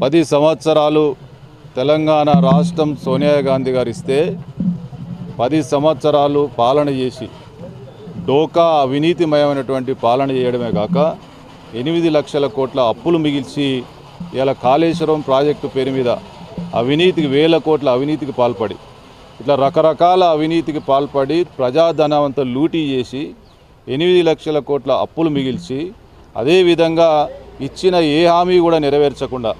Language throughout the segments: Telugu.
పది సంవత్సరాలు తెలంగాణ రాష్ట్రం సోనియా గాంధీ గారు ఇస్తే పది సంవత్సరాలు పాలన చేసి డోకా అవినీతిమయమైనటువంటి పాలన చేయడమే కాక ఎనిమిది లక్షల కోట్ల అప్పులు మిగిల్చి ఇలా కాళేశ్వరం ప్రాజెక్టు పేరు మీద అవినీతికి వేల కోట్ల అవినీతికి పాల్పడి ఇట్లా రకరకాల అవినీతికి పాల్పడి ప్రజాధనమంతా లూటీ చేసి ఎనిమిది లక్షల కోట్ల అప్పులు మిగిల్చి అదేవిధంగా ఇచ్చిన ఏ హామీ కూడా నెరవేర్చకుండా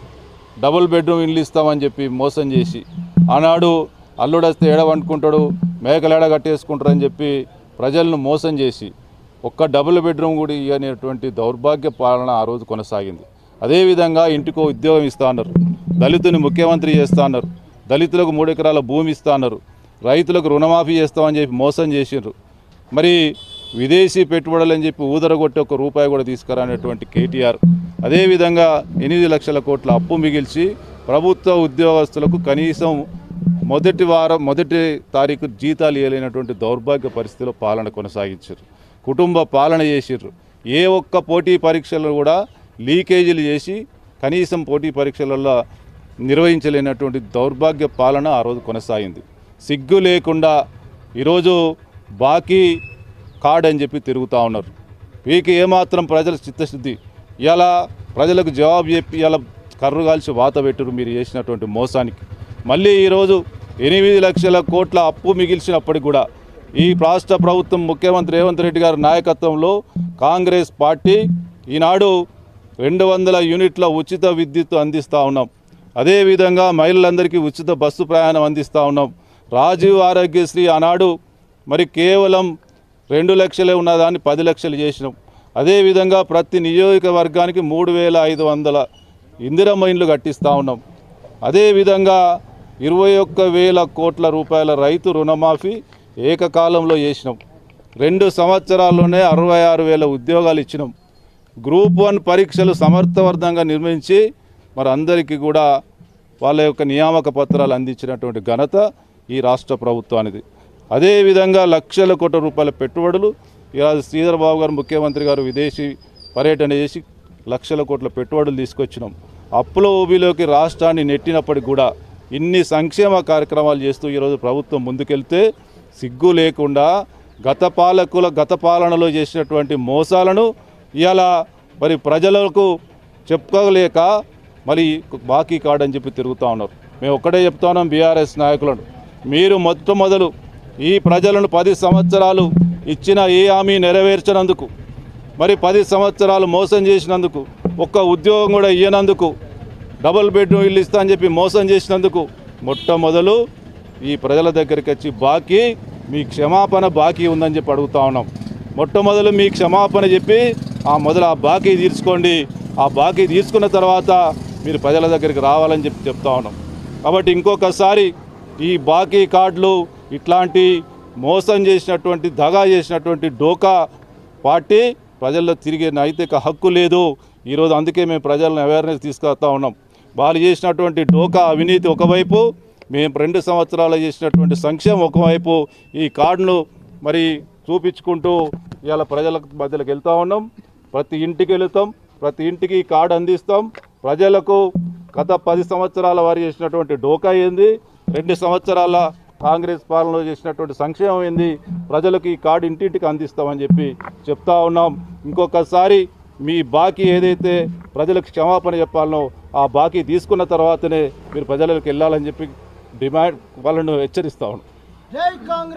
డబుల్ బెడ్రూమ్ ఇల్లు ఇస్తామని చెప్పి మోసం చేసి ఆనాడు అల్లుడస్తే ఏడవనుకుంటాడు మేకలేడ కట్టేసుకుంటారని చెప్పి ప్రజలను మోసం చేసి ఒక్క డబుల్ బెడ్రూమ్ కూడా ఇవ్వనేటువంటి దౌర్భాగ్య పాలన ఆ రోజు కొనసాగింది. అదేవిధంగా ఇంటికో ఉద్యోగం ఇస్తా అన్నారు. దళితుని ముఖ్యమంత్రి చేస్తా అన్నారు. దళితులకు మూడు ఎకరాల భూమి ఇస్తా అన్నారు. రైతులకు రుణమాఫీ చేస్తామని చెప్పి మోసం చేసిండ్రు. మరి విదేశీ పెట్టుబడులు అని చెప్పి ఊదరగొట్టి ఒక రూపాయి కూడా తీసుకురానటువంటి కేటీఆర్ అదేవిధంగా ఎనిమిది లక్షల కోట్ల అప్పు మిగిల్చి ప్రభుత్వ ఉద్యోగస్తులకు కనీసం మొదటి వారం మొదటి తారీఖు జీతాలు ఇవ్వలేనటువంటి దౌర్భాగ్య పరిస్థితిలో పాలన కొనసాగించారు. కుటుంబ పాలన చేసిర్రు. ఏ ఒక్క పోటీ పరీక్షలు కూడా లీకేజీలు చేసి కనీసం పోటీ పరీక్షలలో నిర్వహించలేనటువంటి దౌర్భాగ్య పాలన ఆ రోజు కొనసాగింది. సిగ్గు లేకుండా ఈరోజు బాకీ కార్డ్ అని చెప్పి తిరుగుతూ ఉన్నారు. వీకి ఏమాత్రం ప్రజల చిత్తశుద్ధి ఇలా ప్రజలకు జవాబు చెప్పి ఇలా కర్రు కాల్చి వాత పెట్టురు మీరు చేసినటువంటి మోసానికి. మళ్ళీ ఈరోజు ఎనిమిది లక్షల కోట్ల అప్పు మిగిల్చినప్పటికి కూడా ఈ రాష్ట్ర ప్రభుత్వం ముఖ్యమంత్రి రేవంత్ రెడ్డి గారి నాయకత్వంలో కాంగ్రెస్ పార్టీ ఈనాడు రెండు వందల యూనిట్ల ఉచిత విద్యుత్ అందిస్తూ ఉన్నాం. అదేవిధంగా మహిళలందరికీ ఉచిత బస్సు ప్రయాణం అందిస్తూ ఉన్నాం. రాజీవ్ ఆరోగ్యశ్రీ ఆనాడు మరి కేవలం రెండు లక్షలే ఉన్నదాన్ని పది లక్షలు చేసినాం. అదేవిధంగా ప్రతి నియోజకవర్గానికి మూడు వేల ఐదు వందల ఇందిరమ్మ ఇండ్లు కట్టిస్తూ ఉన్నాం. అదేవిధంగా ఇరవై ఒక్క వేల కోట్ల రూపాయల రైతు రుణమాఫీ ఏకకాలంలో చేసినాం. రెండు సంవత్సరాల్లోనే అరవై ఆరు వేల ఉద్యోగాలు ఇచ్చినాం. గ్రూప్ వన్ పరీక్షలు సమర్థవంతంగా నిర్మించి మరి అందరికీ కూడా వాళ్ళ యొక్క నియామక పత్రాలు అందించినటువంటి ఘనత ఈ రాష్ట్ర ప్రభుత్వానిది. అదేవిధంగా లక్షల కోట్ల రూపాయల పెట్టుబడులు ఈరోజు శ్రీధర్ బాబు గారు ముఖ్యమంత్రి గారు విదేశీ పర్యటన చేసి లక్షల కోట్ల పెట్టుబడులు తీసుకొచ్చినాం. అప్పుల ఊబిలోకి రాష్ట్రాన్ని నెట్టినప్పటికి కూడా ఇన్ని సంక్షేమ కార్యక్రమాలు చేస్తూ ఈరోజు ప్రభుత్వం ముందుకెళ్తే సిగ్గు లేకుండా గత పాలకుల గత పాలనలో చేసినటువంటి మోసాలను ఇలా మరి ప్రజలకు చెప్పుకోలేక మరి బాకీ కార్డు అని చెప్పి తిరుగుతూ ఉన్నారు. మేము ఒక్కటే చెప్తా ఉన్నాం బీఆర్ఎస్ నాయకులను. మీరు మొట్టమొదలు ఈ ప్రజలను పది సంవత్సరాలు ఇచ్చిన ఏ హామీ నెరవేర్చినందుకు మరి పది సంవత్సరాలు మోసం చేసినందుకు ఒక్క ఉద్యోగం కూడా ఇయ్యనందుకు డబుల్ బెడ్రూమ్ ఇల్లు ఇస్తా అని చెప్పి మోసం చేసినందుకు మొట్టమొదలు ఈ ప్రజల దగ్గరికి వచ్చి బాకీ మీ క్షమాపణ బాకీ ఉందని చెప్పి అడుగుతా ఉన్నాం. మొట్టమొదలు మీ క్షమాపణ చెప్పి ఆ మొదలు ఆ బాకీ తీర్చుకోండి. ఆ బాకీ తీసుకున్న తర్వాత మీరు ప్రజల దగ్గరికి రావాలని చెప్పి చెప్తా ఉన్నాం. కాబట్టి ఇంకొకసారి ఈ బాకీ కార్డులు ఇట్లాంటి మోసం చేసినటువంటి దగా చేసినటువంటి డోకా పార్టీ ప్రజల్లో తిరిగే నైతిక హక్కు లేదు. ఈరోజు అందుకే మేము ప్రజలను అవేర్నెస్ తీసుకొస్తా ఉన్నాం. వాళ్ళు చేసినటువంటి డోకా అవినీతి ఒకవైపు మేము రెండు సంవత్సరాలు చేసినటువంటి సంక్షేమం ఒకవైపు ఈ కార్డును మరి చూపించుకుంటూ ఇవాళ ప్రజల మధ్యలోకి వెళ్తూ ఉన్నాం. ప్రతి ఇంటికి వెళుతాం. ప్రతి ఇంటికి ఈ కార్డు అందిస్తాం. ప్రజలకు గత పది సంవత్సరాల వారు చేసినటువంటి డోకా ఏంది? రెండు సంవత్సరాల కాంగ్రెస్ పాలనలో చేసినటువంటి సంక్షేమం ఏంది? ప్రజలకు ఈ కార్డు ఇంటింటికి అందిస్తామని చెప్పి చెప్తా ఉన్నాం. ఇంకొకసారి మీ బాకీ ఏదైతే ప్రజలకు క్షమాపణ చెప్పాలనో ఆ బాకీ తీసుకున్న తర్వాతనే మీరు ప్రజలకు వెళ్ళాలని చెప్పి డిమాండ్ వాళ్ళను హెచ్చరిస్తా ఉన్నాం. కాంగ్రెస్!